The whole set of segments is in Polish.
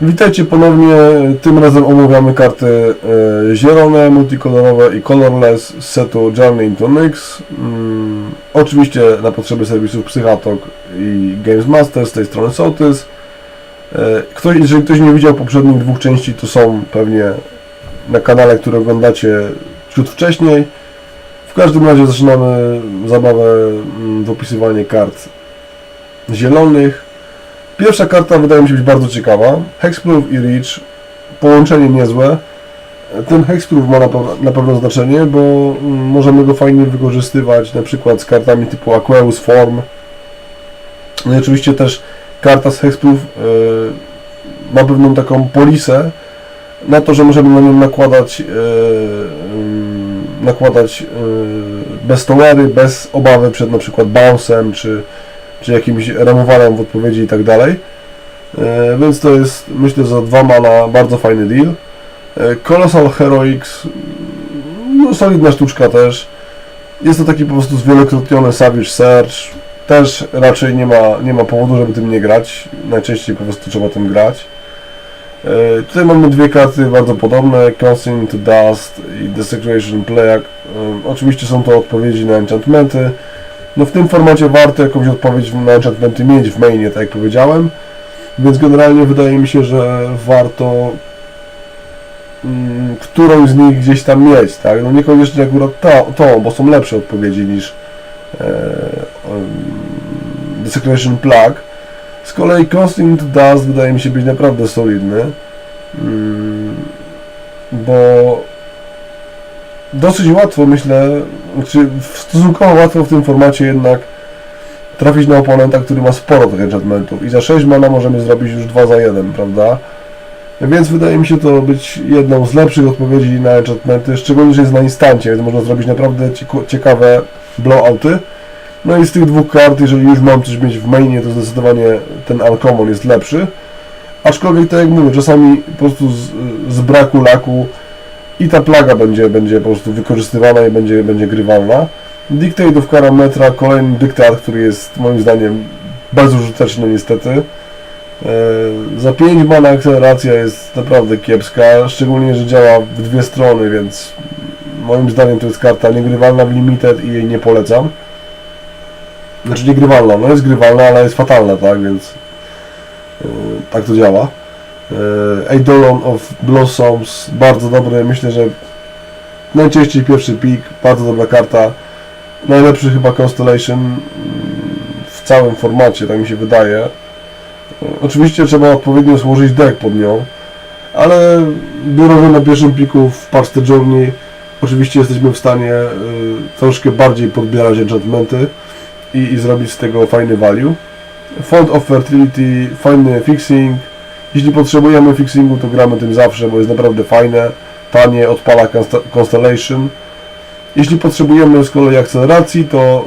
Witajcie ponownie. Tym razem omawiamy karty e, zielone, multikolorowe i colorless z setu Journey into Nyx. Mm, oczywiście na potrzeby serwisów Psychatok i Games Master z tej strony Sołtys. E, ktoś, jeżeli ktoś nie widział poprzednich dwóch części, to są pewnie na kanale, który oglądacie ciut wcześniej. W każdym razie zaczynamy zabawę mm, w opisywanie kart zielonych. Pierwsza karta wydaje mi się być bardzo ciekawa. Hexproof i Reach. Połączenie niezłe. Ten Hexproof ma na, pe- na pewno znaczenie, bo mm, możemy go fajnie wykorzystywać na przykład z kartami typu Aqueous Form. No i oczywiście też karta z Hexproof y, ma pewną taką polisę na to, że możemy na nią nakładać y, ym, nakładać y, bez tolery, bez obawy przed na przykład bounce'em czy czy jakimś ramowaniem w odpowiedzi i tak dalej. E, Więc to jest, myślę, za dwa mana bardzo fajny deal. E, Colossal Heroics, no solidna sztuczka też. Jest to taki po prostu zwielokrotniony Savage Search. Też raczej nie ma, nie ma powodu, żeby tym nie grać. Najczęściej po prostu trzeba tym grać. E, Tutaj mamy dwie karty bardzo podobne, Consign to Dust i Desecration. E, Oczywiście są to odpowiedzi na enchantmenty. No w tym formacie warto jakąś odpowiedź na enchantmenty mieć w mainie, tak jak powiedziałem. Więc generalnie wydaje mi się, że warto mm, którąś z nich gdzieś tam mieć, tak? No niekoniecznie akurat to, to bo są lepsze odpowiedzi niż e, um, Desecration Plague. Z kolei Constant Dust wydaje mi się być naprawdę solidny, mm, bo dosyć łatwo myślę, czy stosunkowo łatwo w tym formacie jednak trafić na oponenta, który ma sporo tych enchantmentów i za 6 mana możemy zrobić już 2 za 1, prawda? Więc wydaje mi się to być jedną z lepszych odpowiedzi na enchantmenty, szczególnie, że jest na instancie, więc można zrobić naprawdę ciekawe blowouty. No i z tych dwóch kart, jeżeli już mam coś mieć w mainie, to zdecydowanie ten Uncommon jest lepszy. Aczkolwiek, tak jak mówię, czasami po prostu z, z braku laku i ta plaga będzie, będzie po prostu wykorzystywana i będzie, będzie grywalna. Dictate of Karametra, kolejny dyktat, który jest moim zdaniem bezużyteczny niestety. E, za 5 mana akceleracja jest naprawdę kiepska, szczególnie, że działa w dwie strony, więc moim zdaniem to jest karta niegrywalna w limited i jej nie polecam. Znaczy niegrywalna, no jest grywalna, ale jest fatalna, tak, więc e, tak to działa. E, Eidolon of Blossoms, bardzo dobry, myślę, że najczęściej pierwszy pik, bardzo dobra karta, najlepszy chyba Constellation mm, w całym formacie, tak mi się wydaje. E, Oczywiście trzeba odpowiednio złożyć deck pod nią, ale biorąc na pierwszym piku w paczce Journey, oczywiście jesteśmy w stanie y, troszkę bardziej podbierać enchantmenty i, i zrobić z tego fajny value. Font of Fertility, fajny fixing, jeśli potrzebujemy fixingu, to gramy tym zawsze, bo jest naprawdę fajne, tanie, odpala Constellation. Jeśli potrzebujemy z kolei akceleracji, to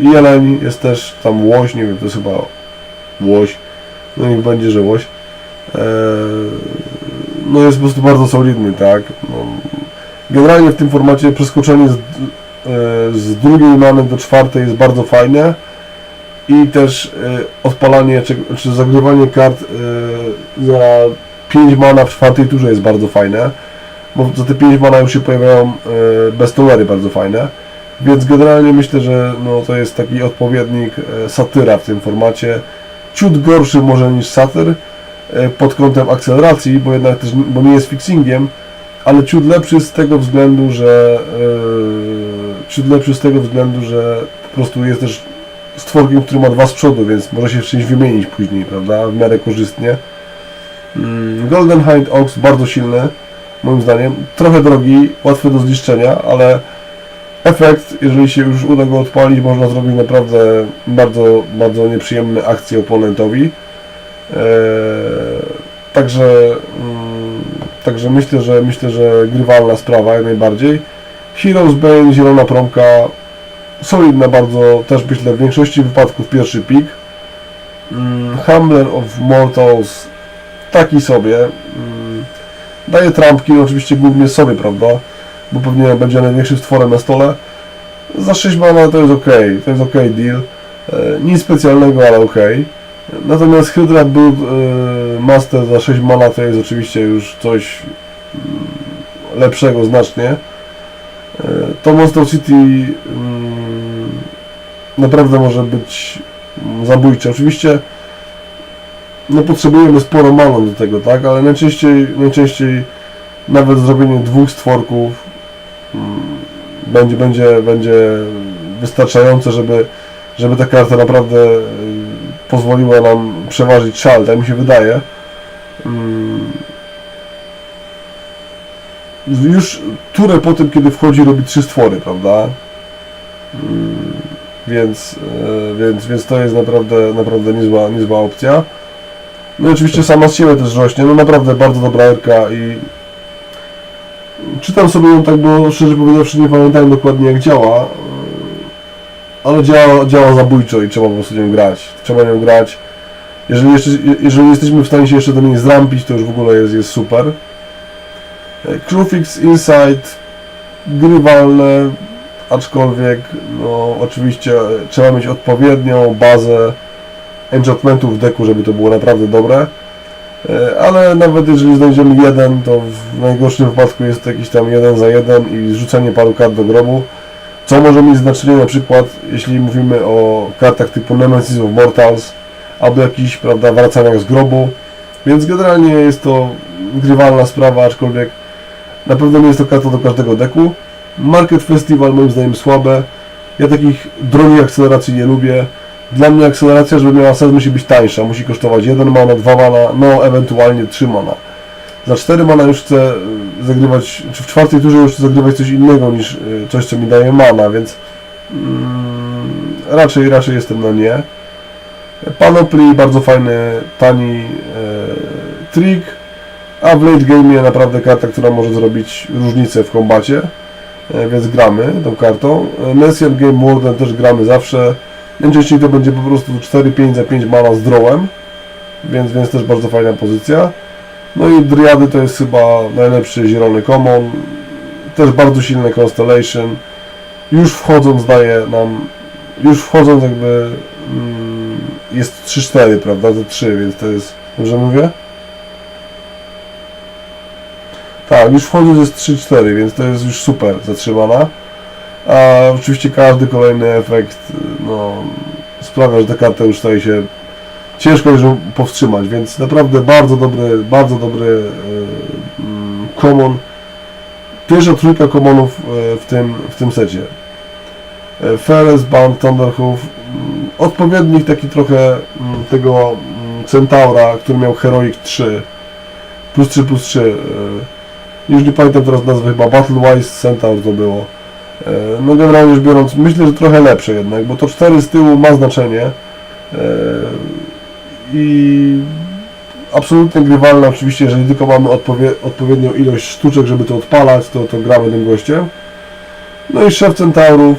yy, jeleń jest też tam łoś, nie wiem, to jest chyba łoś, no niech będzie, że łoś. Yy, no jest po prostu bardzo solidny, tak. No, generalnie w tym formacie przeskoczenie z, yy, z drugiej many do czwartej jest bardzo fajne i też y, odpalanie czy, czy zagrywanie kart y, za 5 mana w czwartej turze jest bardzo fajne, bo za te 5 mana już się pojawiają y, bez tolery bardzo fajne, więc generalnie myślę, że no, to jest taki odpowiednik satyra w tym formacie, ciut gorszy może niż satyr pod kątem akceleracji, bo jednak też bo nie jest fixingiem, ale ciut lepszy z tego względu, że y, ciut lepszy z tego względu, że po prostu jest też stworkiem, który ma dwa z przodu, więc może się w czymś wymienić później, prawda? W miarę korzystnie. Mm, Golden Hind Ox bardzo silny, moim zdaniem. Trochę drogi, łatwy do zniszczenia, ale efekt, jeżeli się już uda go odpalić, można zrobić naprawdę bardzo, bardzo nieprzyjemne akcje oponentowi. Eee, także, mm, także myślę, że myślę, że grywalna sprawa jak najbardziej. Heroes Bane, zielona promka, solidna bardzo, też myślę w większości wypadków pierwszy pik. Mm, Humbler of Mortals taki sobie. Mm, daje trampki, no oczywiście głównie sobie, prawda? Bo pewnie będzie największym stworem na stole. Za 6 mana to jest ok, to jest ok deal. E, nic specjalnego, ale ok. Natomiast Hydra Blood e, Master za 6 mana to jest oczywiście już coś mm, lepszego znacznie. E, To Monster City naprawdę może być mm, zabójcze. Oczywiście no potrzebujemy sporo mana do tego, tak? Ale najczęściej, najczęściej nawet zrobienie dwóch stworków mm, będzie, będzie, będzie wystarczające, żeby, żeby ta karta naprawdę y, pozwoliła nam przeważyć szal, tak mi się wydaje. Mm. Już turę po tym, kiedy wchodzi, robi trzy stwory, prawda? Więc, e, więc, więc to jest naprawdę, naprawdę niezła, niezła opcja. No i oczywiście sama z siebie też rośnie, no naprawdę bardzo dobra erka i czytam sobie ją tak, bo szczerze powiedziawszy nie pamiętałem dokładnie jak działa, ale działa, działa zabójczo i trzeba po prostu nią grać. Trzeba nią grać. Jeżeli, jeszcze, jeżeli jesteśmy w stanie się jeszcze do niej zrampić, to już w ogóle jest, jest super. E, Crewfix Insight grywalne, aczkolwiek no oczywiście trzeba mieć odpowiednią bazę enchantmentów w deku, żeby to było naprawdę dobre. E, Ale nawet jeżeli znajdziemy jeden, to w najgorszym wypadku jest jakiś tam jeden za jeden i zrzucenie paru kart do grobu. Co może mieć znaczenie na przykład, jeśli mówimy o kartach typu Nemesis of Mortals, albo jakichś, prawda, wracaniach z grobu. Więc generalnie jest to grywalna sprawa, aczkolwiek na pewno nie jest to karta do każdego deku. Market Festival moim zdaniem słabe. Ja takich drogich akceleracji nie lubię. Dla mnie akceleracja, żeby miała sens, musi być tańsza. Musi kosztować 1 mana, 2 mana, no ewentualnie 3 mana. Za 4 mana już chcę y, zagrywać, czy w czwartej turze już chcę zagrywać coś innego niż y, coś, co mi daje mana, więc mm, raczej, raczej jestem na nie. Panoply, bardzo fajny, tani e, trik, a w late game naprawdę karta, która może zrobić różnicę w kombacie, e, więc gramy tą kartą. E, Messian Game Warden też gramy zawsze. Najczęściej to będzie po prostu 4-5 za 5 mana z drawem, więc, więc też bardzo fajna pozycja. No i Driady to jest chyba najlepszy zielony common, też bardzo silny Constellation. Już wchodząc daje nam, już wchodząc jakby mm, jest 3-4, prawda, to 3, więc to jest, dobrze mówię? Tak, już wchodząc jest 3-4, więc to jest już super zatrzymana. A oczywiście każdy kolejny efekt no, sprawia, że ta karta już staje się ciężko ją powstrzymać, więc naprawdę bardzo dobry, bardzo dobry e, mm, common. Pierwsza trójka commonów e, w tym, w tym secie. E, Ferris, Band, Thunderhoof, mm, odpowiednik taki trochę mm, tego Centaura, który miał Heroic 3, plus 3, plus 3. e, Już nie pamiętam teraz nazwy, chyba Battlewise Centaur to było. E, No generalnie biorąc, myślę, że trochę lepsze jednak, bo to 4 z tyłu ma znaczenie. E, I absolutnie grywalne oczywiście, jeżeli tylko mamy odpowie, odpowiednią ilość sztuczek, żeby to odpalać, to, to gramy tym gościem. No i szef Centaurów.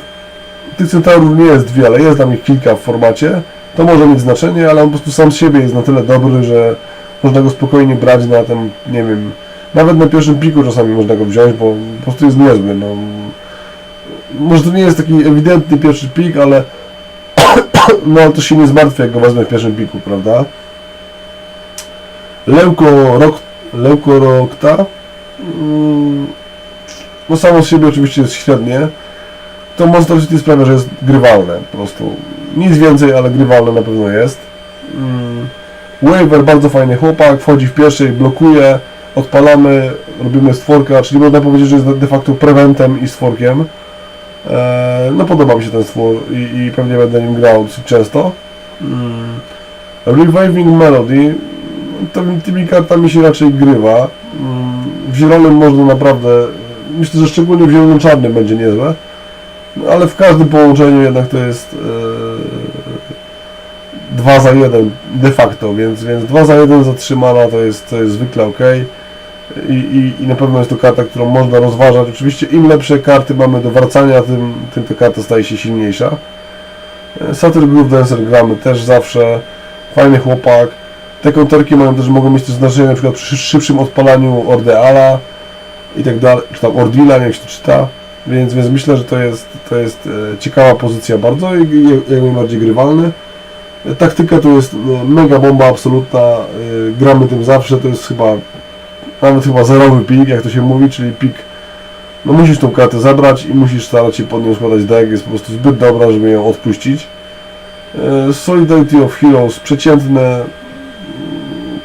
Tych Centaurów nie jest wiele, jest tam ich kilka w formacie. To może mieć znaczenie, ale on po prostu sam z siebie jest na tyle dobry, że można go spokojnie brać na ten, nie wiem, nawet na pierwszym piku czasami można go wziąć, bo po prostu jest niezły. No. Może to nie jest taki ewidentny pierwszy pik, ale no to się nie zmartwię, jak go wezmę w pierwszym piku, prawda? Leuko, rok, Leukorokta mm, no samo z siebie oczywiście jest średnie. To Monster City sprawia, że jest grywalne po prostu. Nic więcej, ale grywalne na pewno jest. Mm, Waver, bardzo fajny chłopak, wchodzi w pierwszej, blokuje, odpalamy, robimy stworka, czyli można powiedzieć, że jest de facto prewentem i stworkiem. E, no podoba mi się ten stwór i, i pewnie będę nim grał często. Mm. Reviving Melody, to tymi kartami się raczej grywa. Mm, W zielonym można naprawdę, myślę, że szczególnie w zielonym czarnym będzie niezłe. Ale w każdym połączeniu jednak to jest e, 2 za 1 de facto, więc, więc 2 za 1 zatrzymana to jest, to jest zwykle ok. I, i, I na pewno jest to karta, którą można rozważać. Oczywiście im lepsze karty mamy do wracania, tym, tym ta karta staje się silniejsza. E, Satyr Groove Dancer gramy też zawsze. Fajny chłopak. Te konterki mają też, mogą mieć też znaczenie na przykład przy szybszym odpalaniu Ordeala i tak dalej, czy tam Ordila, jak się to czyta. Więc, więc myślę, że to jest, to jest e, ciekawa pozycja bardzo i, i jak najbardziej grywalny. Taktyka to jest e, mega bomba absolutna, e, gramy tym zawsze, to jest chyba nawet chyba zerowy pik, jak to się mówi, czyli pik, no musisz tą kartę zabrać i musisz starać się pod nią składać deck, jest po prostu zbyt dobra, żeby ją odpuścić. E, Solidarity of Heroes, przeciętne,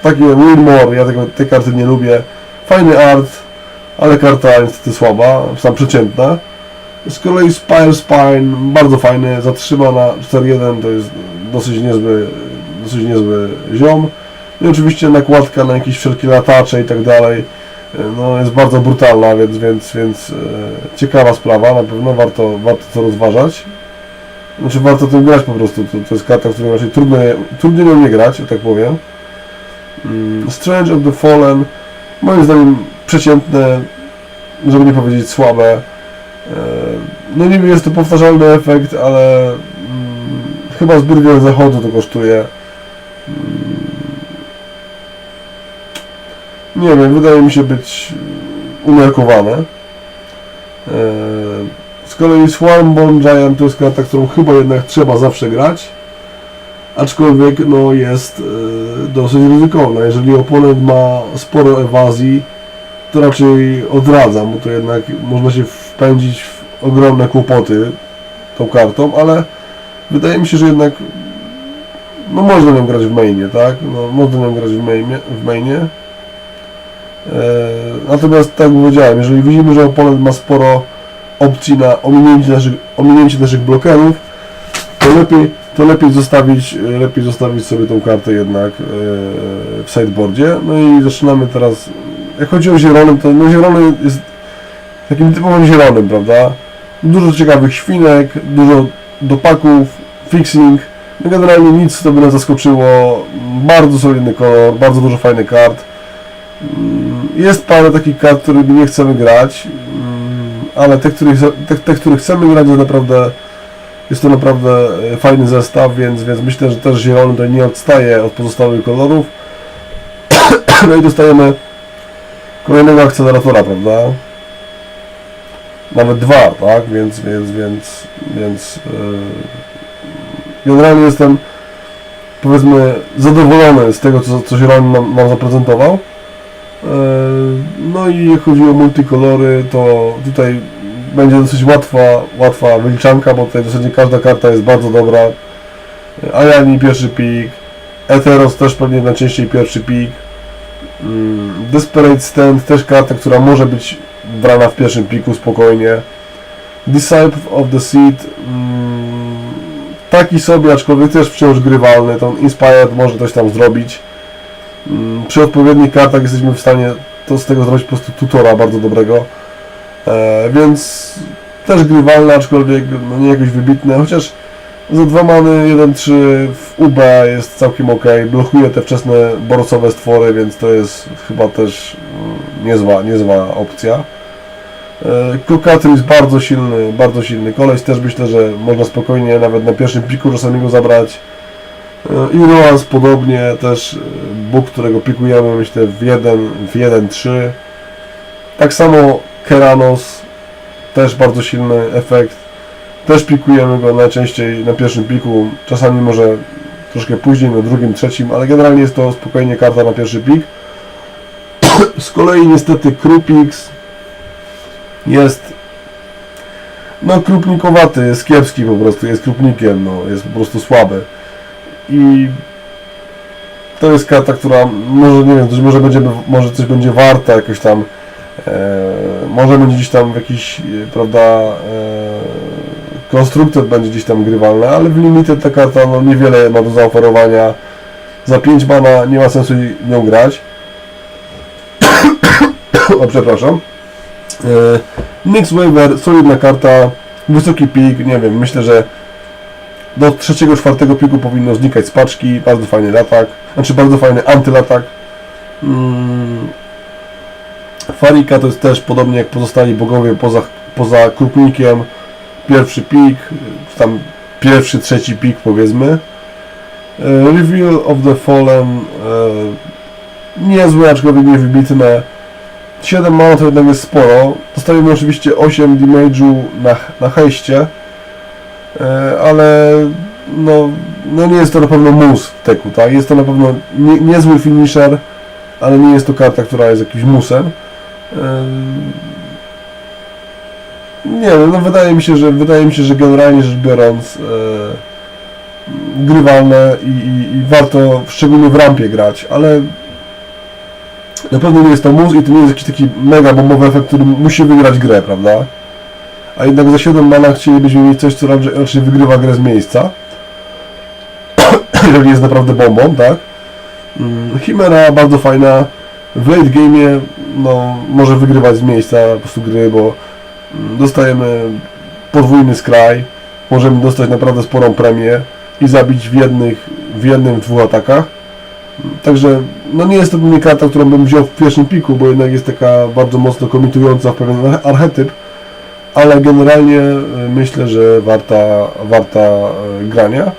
takie Wilmore, ja tego, tej karty nie lubię. Fajny art, ale karta niestety słaba, sam przeciętna. Z kolei Spire Spine, bardzo fajny, zatrzyma na 4-1, to jest dosyć niezły, dosyć niezły ziom. I oczywiście nakładka na jakieś wszelkie latacze i tak dalej, e, no jest bardzo brutalna, więc, więc, więc e, ciekawa sprawa, na pewno warto, warto to rozważać. Znaczy warto tym grać po prostu, to, to jest karta, w której raczej trudno, trudno nią nie grać, tak powiem. Mm, Strange of the Fallen, moim zdaniem przeciętne, żeby nie powiedzieć słabe. E, No niby jest to powtarzalny efekt, ale mm, chyba zbyt wiele zachodu to kosztuje. Nie wiem, wydaje mi się być umiarkowane. E, Z kolei Swarmborn Giant to jest karta, którą chyba jednak trzeba zawsze grać. Aczkolwiek no, jest e, dosyć ryzykowna. Jeżeli oponent ma sporo ewazji, to raczej odradzam, bo to jednak można się wpędzić w ogromne kłopoty tą kartą, ale wydaje mi się, że jednak no można nią grać w mainie, tak? No, można nią grać w mainie. W mainie. E, natomiast tak jak powiedziałem, jeżeli widzimy, że oponent ma sporo opcji na ominięcie naszych, ominięcie naszych blokerów, to lepiej, to lepiej zostawić, lepiej zostawić sobie tą kartę jednak e, w sideboardzie. No i zaczynamy teraz, jak chodzi o zielonym, to no zielony jest takim typowym zielonym, prawda? Dużo ciekawych świnek, dużo dopaków, fixing, no generalnie nic, co by nas zaskoczyło, bardzo solidny kolor, bardzo dużo fajnych kart. Mm, Jest parę takich kart, którymi nie chcemy grać, mm, ale te, których, te, te, chcemy grać, to naprawdę jest to naprawdę e, fajny zestaw, więc, więc myślę, że też zielony to nie odstaje od pozostałych kolorów. No i dostajemy kolejnego akceleratora, prawda? Nawet dwa, tak? Więc, więc, więc, więc yy, generalnie jestem powiedzmy zadowolony z tego, co, co zielony nam, nam zaprezentował. Yy, No i jak chodzi o multikolory, to tutaj będzie dosyć łatwa, łatwa wyliczanka, bo tutaj w zasadzie każda karta jest bardzo dobra. Ayani pierwszy pik, Eteros też pewnie najczęściej pierwszy pik. Mm, Desperate Stand też karta, która może być brana w pierwszym piku spokojnie. Disciple of the Seed mm, taki sobie, aczkolwiek też wciąż grywalny. Ten Inspired może coś tam zrobić. Mm, Przy odpowiednich kartach jesteśmy w stanie to z tego zrobić po prostu tutora bardzo dobrego. E, więc też grywalne, aczkolwiek no nie jakoś wybitne, chociaż za dwa many 1-3 w UB jest całkiem ok, blokuje te wczesne borsowe stwory, więc to jest chyba też mm, niezła, niezła opcja. E, Kokatry jest bardzo silny, bardzo silny koleś, też myślę, że można spokojnie nawet na pierwszym piku czasami go zabrać. E, I Roas podobnie, też Bóg, którego pikujemy myślę w 1, w 1-3. Tak samo Keranos, też bardzo silny efekt. Też pikujemy go najczęściej na pierwszym piku, czasami może troszkę później, na drugim, trzecim, ale generalnie jest to spokojnie karta na pierwszy pik. Z kolei niestety Krupix jest no krupnikowaty, jest kiepski po prostu, jest krupnikiem, no, jest po prostu słaby. I to jest karta, która może, nie wiem, może, będzie, może coś będzie warta jakoś tam E, może będzie gdzieś tam w jakiś, e, prawda, e, konstruktor będzie gdzieś tam grywalny, ale w limited ta karta no, niewiele ma do zaoferowania. Za 5 mana nie ma sensu nią grać. o, przepraszam. E, Nix Waiver, solidna karta, wysoki pik, nie wiem, myślę, że do trzeciego, czwartego piku powinno znikać z paczki, bardzo fajny latak, znaczy bardzo fajny antylatak. Mm, Farika to jest też podobnie jak pozostali bogowie poza, poza Krupnikiem. Pierwszy pik, tam pierwszy, trzeci pik powiedzmy. E, Reveal of the Fallen e, niezłe, aczkolwiek niewybitne. 7 mana to jednak jest sporo. Dostajemy oczywiście 8 damage'u na, na hejście, e, ale no, no nie jest to na pewno mus w teku, tak? Jest to na pewno nie, niezły finisher, ale nie jest to karta, która jest jakimś musem. Nie no wydaje mi się, że wydaje mi się, że generalnie rzecz biorąc e, grywalne i, i, i warto szczególnie w rampie grać, ale na pewno nie jest to mus i to nie jest jakiś taki mega bombowy efekt, który musi wygrać grę, prawda? A jednak za 7 mana chcielibyśmy mieć coś, co raczej wygrywa grę z miejsca. Jeżeli jest naprawdę bombą, tak? Mm, Chimera bardzo fajna. W late game'ie no, może wygrywać z miejsca po prostu gry, bo mm, dostajemy podwójny skraj, możemy dostać naprawdę sporą premię i zabić w jednych, w jednym, w dwóch atakach. Także no nie jest to pewnie karta, którą bym wziął w pierwszym piku, bo jednak jest taka bardzo mocno komitująca w pewien arche- archetyp, ale generalnie y, myślę, że warta, warta y, grania.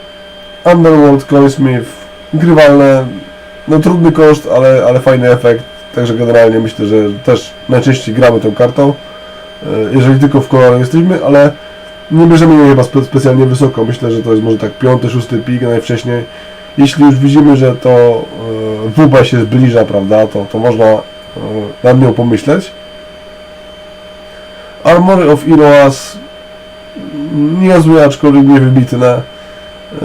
Underworld, Smith, grywalne, no trudny koszt, ale, ale fajny efekt, także generalnie myślę, że też najczęściej gramy tą kartą, y, jeżeli tylko w kolorze jesteśmy, ale nie bierzemy jej chyba spe, specjalnie wysoko, myślę, że to jest może tak piąty, szósty pik najwcześniej. Jeśli już widzimy, że to y, WB się zbliża, prawda, to, to można y, nad nią pomyśleć. Armory of Iroas niezłe, aczkolwiek niewybitne. Yy,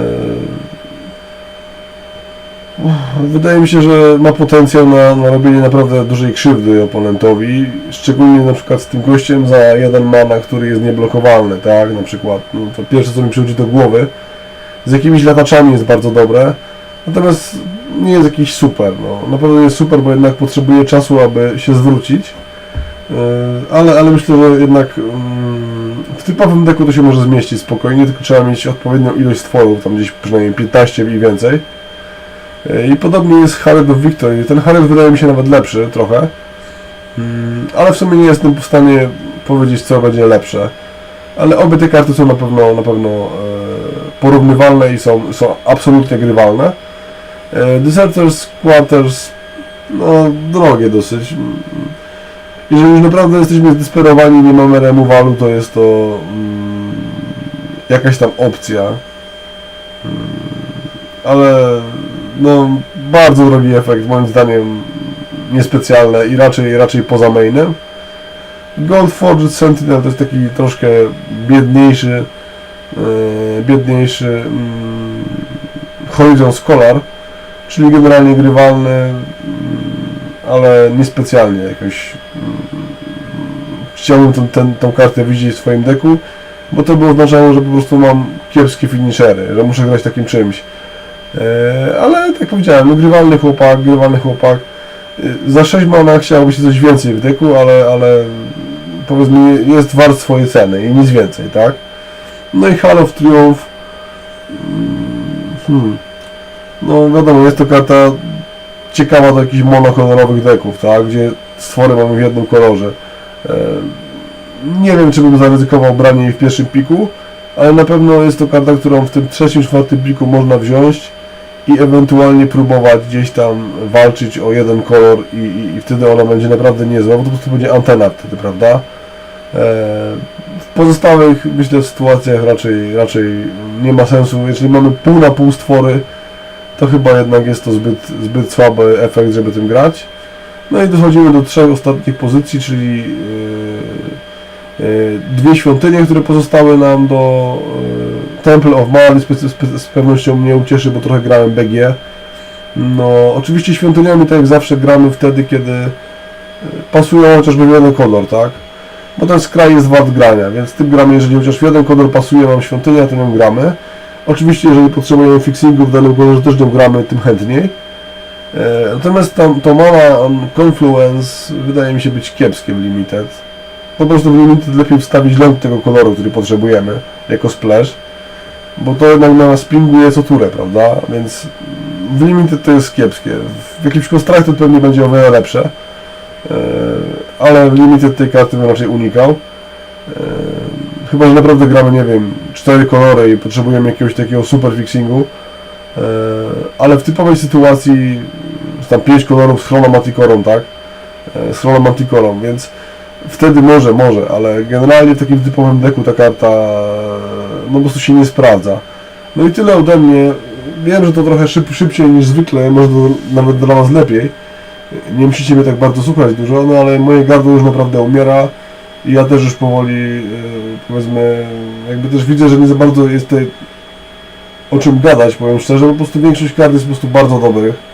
Wydaje mi się, że ma potencjał na, na robienie naprawdę dużej krzywdy oponentowi, szczególnie na przykład z tym gościem za jeden mana, który jest nieblokowalny, tak, na przykład, no, to pierwsze co mi przychodzi do głowy, z jakimiś lataczami jest bardzo dobre, natomiast nie jest jakiś super, no, na pewno jest super, bo jednak potrzebuje czasu, aby się zwrócić, Yy, ale, ale myślę, że jednak mm, w typowym deku to się może zmieścić spokojnie, tylko trzeba mieć odpowiednią ilość stworów, tam gdzieś przynajmniej 15 i więcej. Yy, I podobnie jest Harriet of Victory. Ten Harriet wydaje mi się nawet lepszy trochę, Mm, ale w sumie nie jestem w stanie powiedzieć co będzie lepsze. Ale obie te karty są na pewno, na pewno e, porównywalne i są, są absolutnie grywalne. E, Deserters Quarters, no drogie dosyć. Jeżeli już naprawdę jesteśmy zdesperowani, nie mamy remowalu, to jest to mm, jakaś tam opcja. Mm, ale no, bardzo drogi efekt, moim zdaniem niespecjalny i raczej, raczej poza mainem. Gold Forged Sentinel to jest taki troszkę biedniejszy, e, biedniejszy mm, Horizon Scholar, czyli generalnie grywalny, mm, ale niespecjalnie jakoś mm, chciałbym ten, ten, tą kartę widzieć w swoim deku, bo to by oznaczało, że po prostu mam kiepskie finishery, że muszę grać takim czymś. E, ale tak powiedziałem, no grywalny chłopak, grywalny chłopak. E, za 6 mana chciałoby się coś więcej w deku, ale, ale powiedzmy jest wart swojej ceny i nic więcej, tak? No i Hall of Triumph. mm, Hmm. No wiadomo, jest to karta ciekawa do jakichś monokolorowych deków, tak? Gdzie stwory mamy w jednym kolorze. E, Nie wiem, czy bym zaryzykował branie jej w pierwszym piku, ale na pewno jest to karta, którą w tym trzecim, czwartym piku można wziąć i ewentualnie próbować gdzieś tam walczyć o jeden kolor i, i, i wtedy ona będzie naprawdę niezła, bo to po prostu będzie antena wtedy, prawda? E, W pozostałych, myślę, sytuacjach raczej, raczej nie ma sensu. Jeżeli mamy pół na pół stwory, to chyba jednak jest to zbyt, zbyt słaby efekt, żeby tym grać. No i dochodzimy do trzech ostatnich pozycji, czyli yy, yy, dwie świątynie, które pozostały nam do yy, Temple of Mali, z, pewnością mnie ucieszy, bo trochę grałem BG. No, oczywiście świątyniami, tak jak zawsze, gramy wtedy, kiedy pasują chociażby jeden kolor, tak? Bo ten skraj jest wart grania, więc tym gramy, jeżeli chociaż jeden kolor pasuje nam świątynia, to nią gramy. Oczywiście, jeżeli potrzebujemy fixingu w danym kolorze, też nią gramy, tym chętniej. E, Natomiast tam, to mała um, Confluence wydaje mi się być kiepskie w Limited. Po prostu w Limited lepiej wstawić ląd tego koloru, który potrzebujemy, jako splash. Bo to jednak na nas pinguje co turę, prawda? Więc w Limited to jest kiepskie. W jakimś konstrakcie to pewnie będzie o wiele lepsze. E, Ale w Limited tej karty bym raczej unikał. E, Chyba, że naprawdę gramy, nie wiem, cztery kolory i potrzebujemy jakiegoś takiego super fixingu. Ale w typowej sytuacji tam 5 kolorów z chronomatikorą, tak? E, Z chronomatikorą, więc wtedy może, może, ale generalnie w takim typowym deku ta karta e, no po prostu się nie sprawdza. No i tyle ode mnie. Wiem, że to trochę szyb, szybciej niż zwykle, może to nawet dla Was lepiej. Nie musicie mnie tak bardzo słuchać dużo, no ale moje gardło już naprawdę umiera i ja też już powoli, e, powiedzmy, jakby też widzę, że nie za bardzo jest tutaj o czym gadać, powiem szczerze, po prostu większość kart jest po prostu bardzo dobrych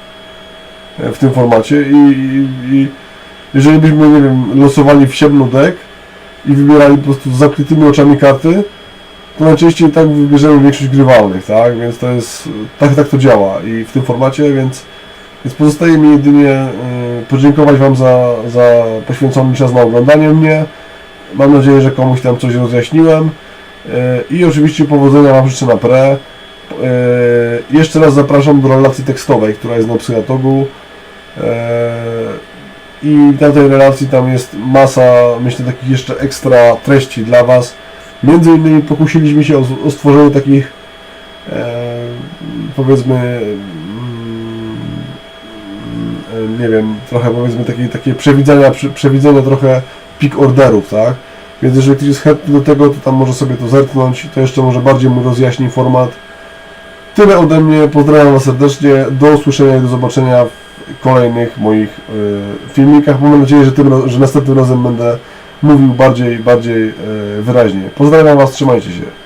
w tym formacie i, i, i jeżeli byśmy, nie wiem, losowali w siedmiu deck i wybierali po prostu z zamkniętymi oczami karty, to najczęściej tak wybierzemy większość grywalnych, tak? Więc to jest, tak, tak to działa i w tym formacie, więc, więc pozostaje mi jedynie y, podziękować Wam za, za poświęcony czas na oglądanie mnie. Mam nadzieję, że komuś tam coś rozjaśniłem y, i oczywiście powodzenia Wam życzę na pre. Y, jeszcze raz zapraszam do relacji tekstowej, która jest na Psychatogu. Y, I na tej relacji tam jest masa, myślę, takich jeszcze ekstra treści dla Was. Między innymi pokusiliśmy się o, stworzenie takich, e, powiedzmy, mm, nie wiem, trochę powiedzmy takie, takie przewidzenia, prze, przewidzenia trochę peak orderów, tak? Więc jeżeli ktoś jest chętny do tego, to tam może sobie to zerknąć, to jeszcze może bardziej mu rozjaśni format. Tyle ode mnie, pozdrawiam Was serdecznie, do usłyszenia i do zobaczenia w kolejnych moich e, filmikach. Mam nadzieję, że, tym, że następnym razem będę mówił bardziej, bardziej e, wyraźnie. Pozdrawiam Was, trzymajcie się.